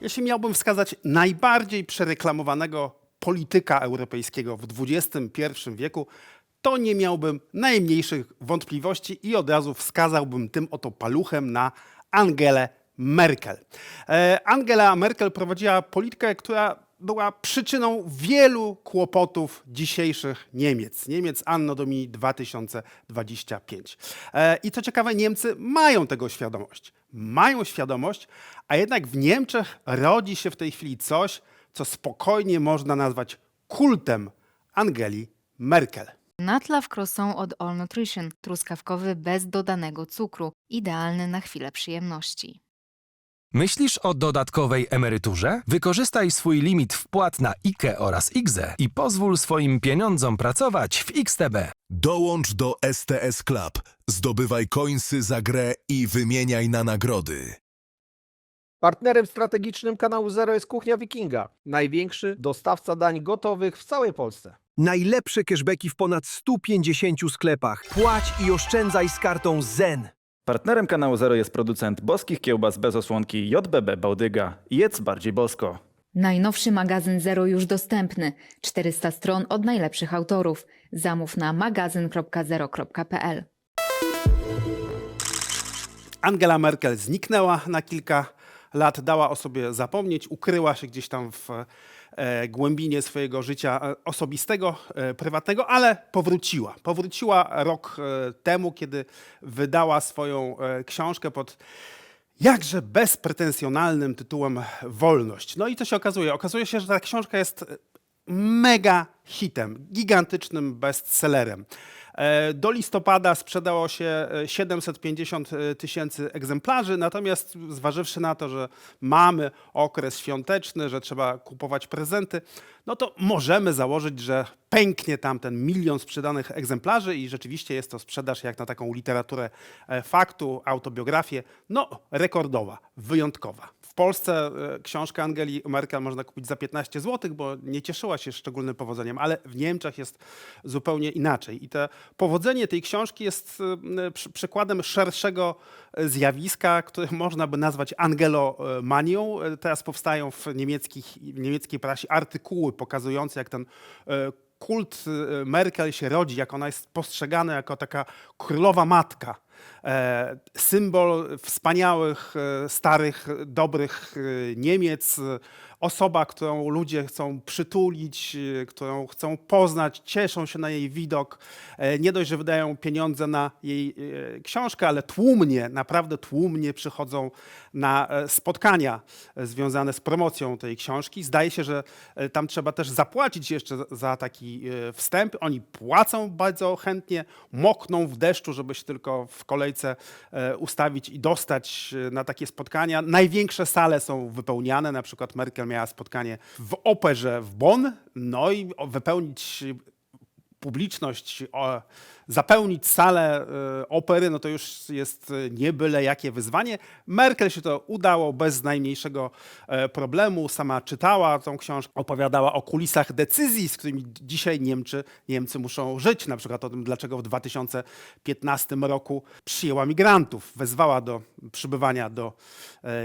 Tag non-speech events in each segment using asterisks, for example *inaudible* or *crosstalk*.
Jeśli miałbym wskazać najbardziej przereklamowanego polityka europejskiego w XXI wieku, to nie miałbym najmniejszych wątpliwości i od razu wskazałbym tym oto paluchem na Angelę Merkel. E, Angela Merkel prowadziła politykę, która była przyczyną wielu kłopotów dzisiejszych Niemiec. Niemiec Anno Domini 2025. E, I co ciekawe, Niemcy mają tego świadomość. Mają świadomość, a jednak w Niemczech rodzi się w tej chwili coś, co spokojnie można nazwać kultem Angeli Merkel. Natlaw croissant od All Nutrition, truskawkowy bez dodanego cukru, idealny na chwilę przyjemności. Myślisz o dodatkowej emeryturze? Wykorzystaj swój limit wpłat na IKE oraz IGZE i pozwól swoim pieniądzom pracować w XTB. Dołącz do STS Club, zdobywaj końsy za grę i wymieniaj na nagrody. Partnerem strategicznym kanału Zero jest Kuchnia Wikinga, największy dostawca dań gotowych w całej Polsce. Najlepsze cashbacki w ponad 150 sklepach. Płać i oszczędzaj z kartą ZEN. Partnerem kanału Zero jest producent boskich kiełbas bez osłonki JBB Bałdyga. Jedz bardziej bosko. Najnowszy magazyn Zero już dostępny. 400 stron od najlepszych autorów. Zamów na magazyn.zero.pl. Angela Merkel zniknęła na kilka lat, dała o sobie zapomnieć, ukryła się gdzieś tam w głębinie swojego życia e, osobistego, e, prywatnego, ale powróciła. Powróciła rok e, temu, kiedy wydała swoją e, książkę pod jakże bezpretensjonalnym tytułem Wolność. No i co się okazuje? Okazuje się, że ta książka jest mega hitem, gigantycznym bestsellerem. E, Do listopada sprzedało się e, 750 tysięcy egzemplarzy, natomiast zważywszy na to, że mamy okres świąteczny, że trzeba kupować prezenty, no to możemy założyć, że pęknie tam ten milion sprzedanych egzemplarzy i rzeczywiście jest to sprzedaż jak na taką literaturę e, faktu, autobiografię, no rekordowa, wyjątkowa. W Polsce e, książkę Angeli Merkel można kupić za 15 zł, bo nie cieszyła się szczególnym powodzeniem, ale w Niemczech jest zupełnie inaczej. I to powodzenie tej książki jest e, przy- przykładem szerszego e, zjawiska, które *laughs* można by nazwać angelomanią. Teraz powstają w, niemieckich, w niemieckiej prasie artykuły pokazujące, jak ten kult Merkel się rodzi, jak ona jest postrzegana jako taka królowa matka. E, symbol wspaniałych, e, starych, dobrych e, Niemiec, osoba, którą ludzie chcą przytulić, którą chcą poznać, cieszą się na jej widok. Nie dość, że wydają pieniądze na jej książkę, ale tłumnie, naprawdę tłumnie przychodzą na spotkania związane z promocją tej książki. Zdaje się, że tam trzeba też zapłacić jeszcze za- taki wstęp. Oni płacą bardzo chętnie, mokną w deszczu, żeby się tylko w kolejce e, ustawić i dostać e, na takie spotkania. Największe sale są wypełniane, na przykład Merkel miała spotkanie w operze w Bonn, no i wypełnić publiczność, zapełnić salę e, opery, no to już jest e, nie byle jakie wyzwanie. Merkel się to udało bez najmniejszego e, problemu. Sama czytała tą książkę, opowiadała o kulisach decyzji, z którymi dzisiaj Niemcy, Niemcy muszą żyć. Na przykład o tym, dlaczego w 2015 roku przyjęła migrantów, wezwała do przybywania do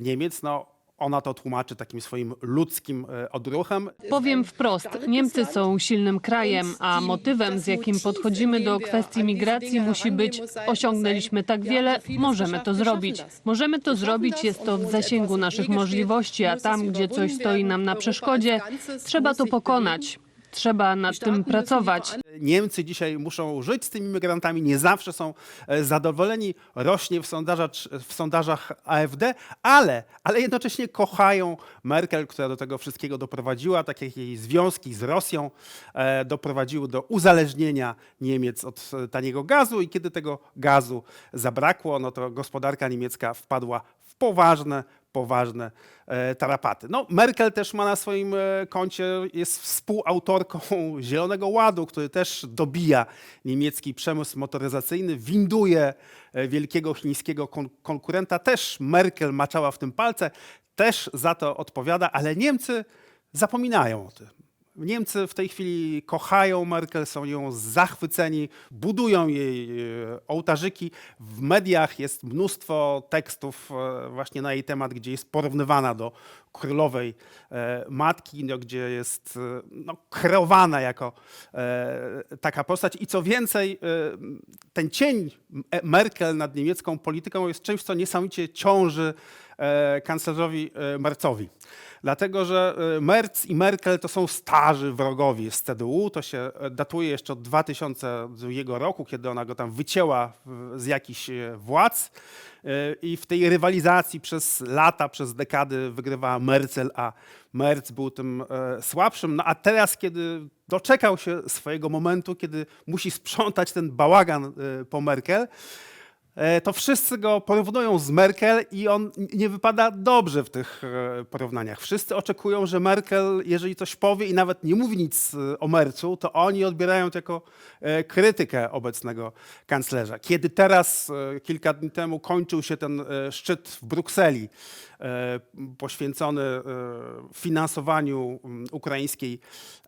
Niemiec. No, ona to tłumaczy takim swoim ludzkim e, odruchem. Powiem wprost, Niemcy są silnym krajem, a motywem, z jakim podchodzimy do kwestii migracji, musi być osiągnęliśmy tak wiele, możemy to zrobić. Możemy to zrobić, jest to w zasięgu naszych możliwości, a tam, gdzie coś stoi nam na przeszkodzie, trzeba to pokonać. Trzeba nad tym pracować. Niemcy dzisiaj muszą żyć z tymi migrantami, nie zawsze są e, zadowoleni, rośnie w, sondażach, w sondażach AfD, ale, ale jednocześnie kochają Merkel, która do tego wszystkiego doprowadziła, tak jak jej związki z Rosją e, doprowadziły do uzależnienia Niemiec od e, taniego gazu i kiedy tego gazu zabrakło, no to gospodarka niemiecka wpadła w poważne, poważne e, tarapaty. No, Merkel też ma na swoim e, koncie, jest współautorką *laughs* Zielonego Ładu, który też dobija niemiecki przemysł motoryzacyjny, winduje e, wielkiego chińskiego kon konkurenta. Też Merkel maczała w tym palce, też za to odpowiada, ale Niemcy zapominają o tym. Niemcy w tej chwili kochają Merkel, są nią zachwyceni, budują jej e, ołtarzyki. W mediach jest mnóstwo tekstów e, właśnie na jej temat, gdzie jest porównywana do królowej e, matki, no, gdzie jest no, kreowana jako taka postać. I co więcej, ten cień Merkel nad niemiecką polityką jest czymś, co niesamowicie ciąży kanclerzowi Mercowi. Dlatego, że e, Merz i Merkel to są starzy wrogowie z CDU. To się e, datuje jeszcze od 2002 roku, kiedy ona go tam wycięła z jakichś e, władz. I w tej rywalizacji przez lata, przez dekady wygrywała Merkel, a Merz był tym słabszym. No a teraz, kiedy doczekał się swojego momentu, kiedy musi sprzątać ten bałagan po Merkel, to wszyscy go porównują z Merkel i on nie wypada dobrze w tych e, porównaniach. Wszyscy oczekują, że Merkel, jeżeli coś powie i nawet nie mówi nic e, o Mercu, to oni odbierają to jako e, krytykę obecnego kanclerza. Kiedy teraz, e, kilka dni temu, kończył się ten e, szczyt w Brukseli, e, poświęcony e, finansowaniu ukraińskiej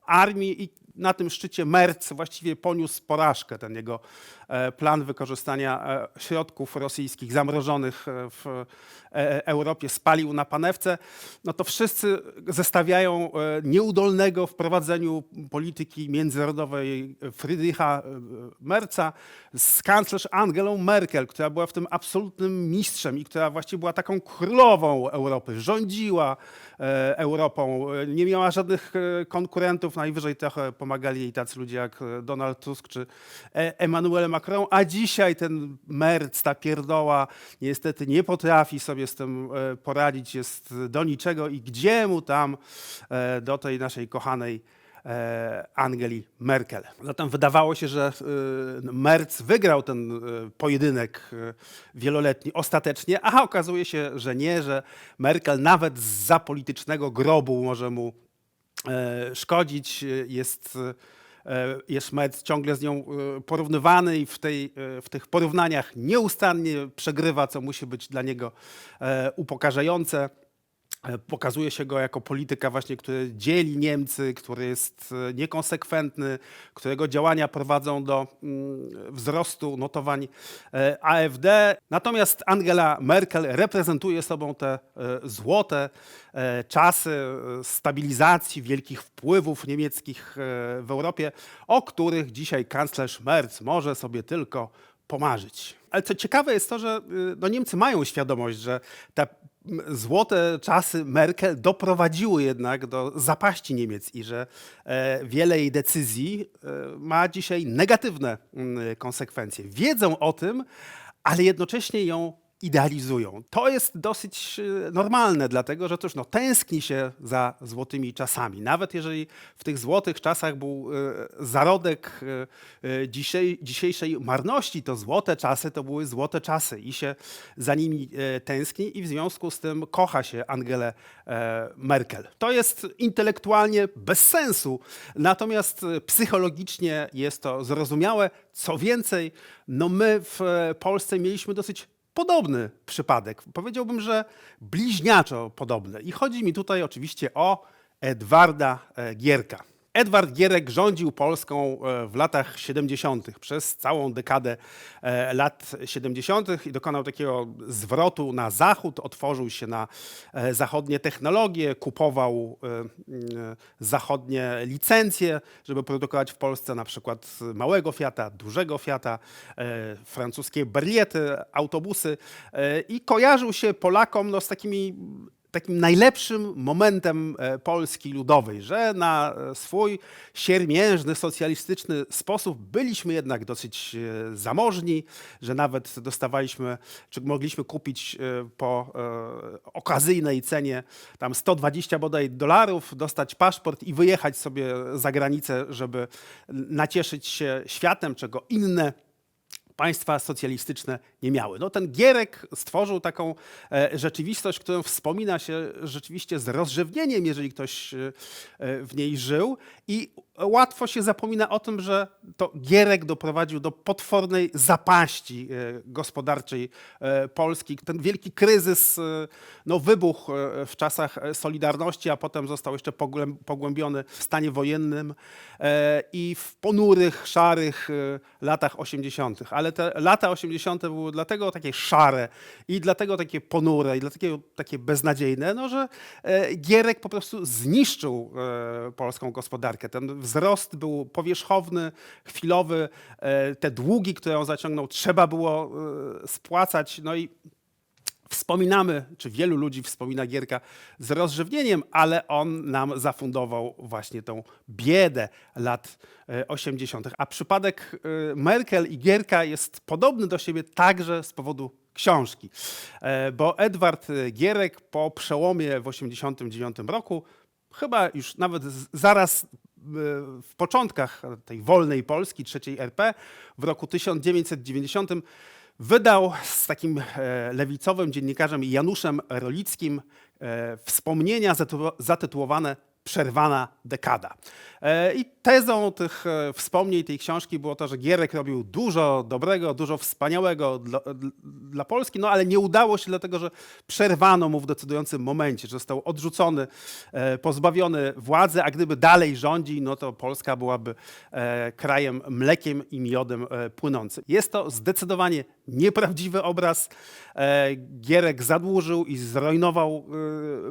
armii i na tym szczycie Merc właściwie poniósł porażkę. Ten jego e, plan wykorzystania e, środków rosyjskich zamrożonych e, w e, Europie spalił na panewce. No to wszyscy zestawiają e, nieudolnego w prowadzeniu polityki międzynarodowej Friedricha e, Merca z kanclerz Angelą Merkel, która była w tym absolutnym mistrzem i która właściwie była taką królową Europy, rządziła e, Europą, e, nie miała żadnych e, konkurentów, najwyżej trochę pomagali jej tacy ludzie jak e, Donald Tusk czy e, Emmanuel Macron, a dzisiaj ten Merc, ta pierdoła, niestety nie potrafi sobie z tym e, poradzić, jest do niczego i gdzie mu tam e, do tej naszej kochanej e, Angeli Merkel. Zatem wydawało się, że Merz wygrał ten pojedynek wieloletni ostatecznie, a okazuje się, że nie, że Merkel nawet z zapolitycznego grobu może mu szkodzić. Jest, jest Merz ciągle z nią e, porównywany i w, tej, e, w tych porównaniach nieustannie przegrywa, co musi być dla niego e, upokarzające. E, Pokazuje się go jako polityka właśnie, który dzieli Niemcy, który jest e, niekonsekwentny, którego działania prowadzą do mm, wzrostu notowań e, AfD. Natomiast Angela Merkel reprezentuje sobą te złote czasy stabilizacji, wielkich wpływów niemieckich w Europie, o których dzisiaj kanclerz Merz może sobie tylko pomarzyć. Ale co ciekawe jest to, że no, Niemcy mają świadomość, że m, złote czasy Merkel doprowadziły jednak do zapaści Niemiec i że e, wiele jej decyzji e, ma dzisiaj negatywne konsekwencje. Wiedzą o tym, ale jednocześnie ją idealizują. To jest dosyć e, normalne, dlatego że też no, tęskni się za złotymi czasami. Nawet jeżeli w tych złotych czasach był e, zarodek e, dzisiejszej marności, to złote czasy to były złote czasy i się za nimi tęskni i w związku z tym kocha się Angelę Merkel. To jest intelektualnie bez sensu, natomiast psychologicznie jest to zrozumiałe. Co więcej, no my w Polsce mieliśmy dosyć podobny przypadek. Powiedziałbym, że bliźniaczo podobny. I chodzi mi tutaj oczywiście o Edwarda e, Gierka. Edward Gierek rządził Polską e, w latach 70. przez całą dekadę e, lat 70. i dokonał takiego zwrotu na zachód, otworzył się na e, zachodnie technologie, kupował zachodnie licencje, żeby produkować w Polsce na przykład małego Fiata, dużego Fiata, francuskie Berliety, autobusy i kojarzył się Polakom no, z takimi takim najlepszym momentem e, Polski Ludowej, że na e, swój siermiężny, socjalistyczny sposób byliśmy jednak dosyć e, zamożni, że nawet dostawaliśmy, czy mogliśmy kupić po okazyjnej cenie tam 120 bodaj dolarów, dostać paszport i wyjechać sobie za granicę, żeby nacieszyć się światem, czego inne państwa socjalistyczne nie miały. No, ten Gierek stworzył taką e, rzeczywistość, którą wspomina się rzeczywiście z rozrzewnieniem, jeżeli ktoś e, e, w niej żył i łatwo się zapomina o tym, że to Gierek doprowadził do potwornej zapaści gospodarczej Polski. Ten wielki kryzys no, wybuchł w czasach Solidarności, a potem został jeszcze pogłęb- pogłębiony w stanie wojennym i w ponurych, szarych latach 80. Ale te lata 80. były dlatego takie szare i dlatego takie ponure i dlatego takie beznadziejne, no, że e, Gierek po prostu zniszczył e, polską gospodarkę. Ten wzrost był powierzchowny, chwilowy. E, te długi, które on zaciągnął, trzeba było spłacać. No i wspominamy, czy wielu ludzi wspomina Gierka z rozrzewnieniem, ale on nam zafundował właśnie tą biedę lat e, 80. A przypadek e, Merkel i Gierka jest podobny do siebie także z powodu książki. E, Bo Edward Gierek po przełomie w 89 roku, chyba już nawet zaraz e, w początkach tej wolnej Polski, trzeciej RP, w roku 1990 wydał z takim e, lewicowym dziennikarzem Januszem Rolickim e, wspomnienia zatytu- zatytułowane Przerwana dekada. E, I tezą tych e, wspomnień tej książki było to, że Gierek robił dużo dobrego, dużo wspaniałego dla, dla Polski, no ale nie udało się dlatego, że przerwano mu w decydującym momencie, że został odrzucony, e, pozbawiony władzy, a gdyby dalej rządził, no to Polska byłaby krajem mlekiem i miodem płynącym. Jest to zdecydowanie nieprawdziwy obraz. Gierek zadłużył i zrujnował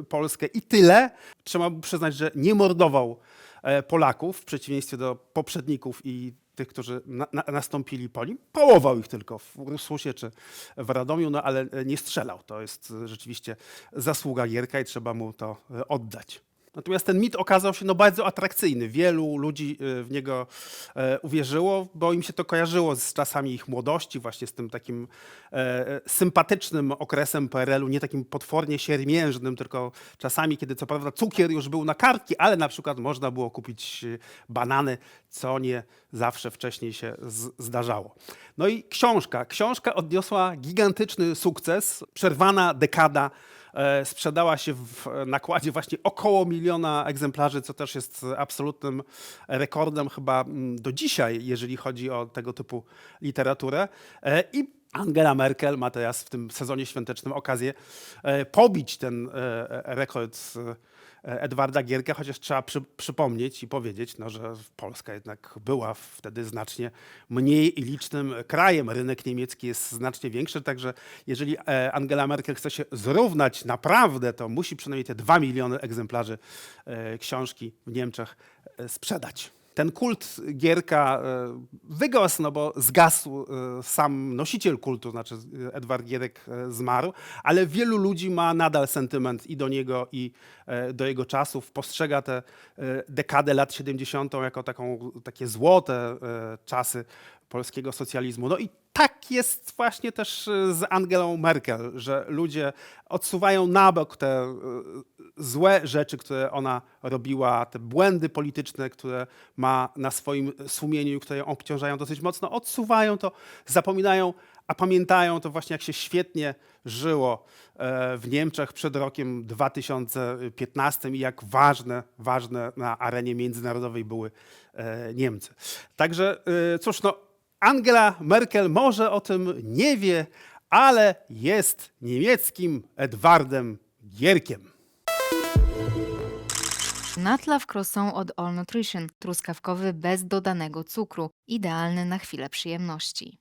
Polskę i tyle. Trzeba przyznać, że nie mordował e, Polaków w przeciwieństwie do poprzedników i tych, którzy na, na, nastąpili po nim. Połował ich tylko w Ursusie czy w Radomiu, no ale e, nie strzelał. To jest e, rzeczywiście zasługa Gierka i trzeba mu to oddać. Natomiast ten mit okazał się no, bardzo atrakcyjny. Wielu ludzi e, w niego e, uwierzyło, bo im się to kojarzyło z czasami ich młodości, właśnie z tym takim e, sympatycznym okresem PRL-u, nie takim potwornie siermiężnym, tylko czasami, kiedy co prawda cukier już był na kartki, ale na przykład można było kupić banany, co nie zawsze wcześniej się zdarzało. No i książka. Książka odniosła gigantyczny sukces. Przerwana dekada sprzedała się w nakładzie właśnie około miliona egzemplarzy, co też jest absolutnym rekordem chyba mm, do dzisiaj, jeżeli chodzi o tego typu literaturę. E, I Angela Merkel ma teraz w tym sezonie świątecznym okazję e, pobić ten e, rekord e, Edwarda Gierka, chociaż trzeba przy, przypomnieć i powiedzieć, no, że Polska jednak była wtedy znacznie mniej licznym krajem. Rynek niemiecki jest znacznie większy, także jeżeli e, Angela Merkel chce się zrównać naprawdę, to musi przynajmniej te dwa miliony egzemplarzy e, książki w Niemczech e, sprzedać. Ten kult Gierka e, wygasł, no bo zgasł e, sam nosiciel kultu, znaczy e, Edward Gierek zmarł, ale wielu ludzi ma nadal sentyment i do niego, i do jego czasów. Postrzega tę dekadę lat 70. jako taką, takie złote czasy polskiego socjalizmu. No i tak jest właśnie też e, z Angelą Merkel, że ludzie odsuwają na bok te e, złe rzeczy, które ona robiła, te błędy polityczne, które ma na swoim sumieniu, które ją obciążają dosyć mocno, odsuwają to, zapominają, a pamiętają to właśnie, jak się świetnie żyło e, w Niemczech przed rokiem 2015 i jak ważne, ważne na arenie międzynarodowej były e, Niemcy. Także e, cóż, no, Angela Merkel może o tym nie wie, ale jest niemieckim Edwardem Gierkiem. Natlaw croissant od All Nutrition. Truskawkowy bez dodanego cukru. Idealny na chwilę przyjemności.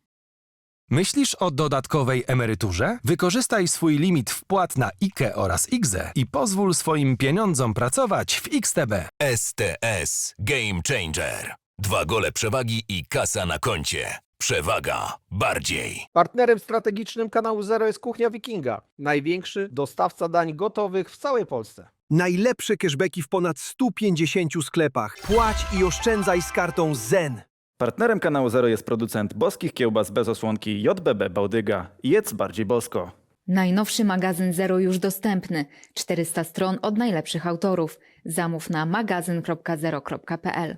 Myślisz o dodatkowej emeryturze? Wykorzystaj swój limit wpłat na IKE oraz IGZE i pozwól swoim pieniądzom pracować w XTB. STS Game Changer. Dwa gole przewagi i kasa na koncie. Przewaga bardziej. Partnerem strategicznym kanału Zero jest Kuchnia Wikinga, największy dostawca dań gotowych w całej Polsce. Najlepsze cashbacki w ponad 150 sklepach. Płać i oszczędzaj z kartą ZEN. Partnerem kanału Zero jest producent boskich kiełbas bez osłonki JBB Bałdyga. Jedz bardziej bosko. Najnowszy magazyn Zero już dostępny. 400 stron od najlepszych autorów. Zamów na magazyn.zero.pl.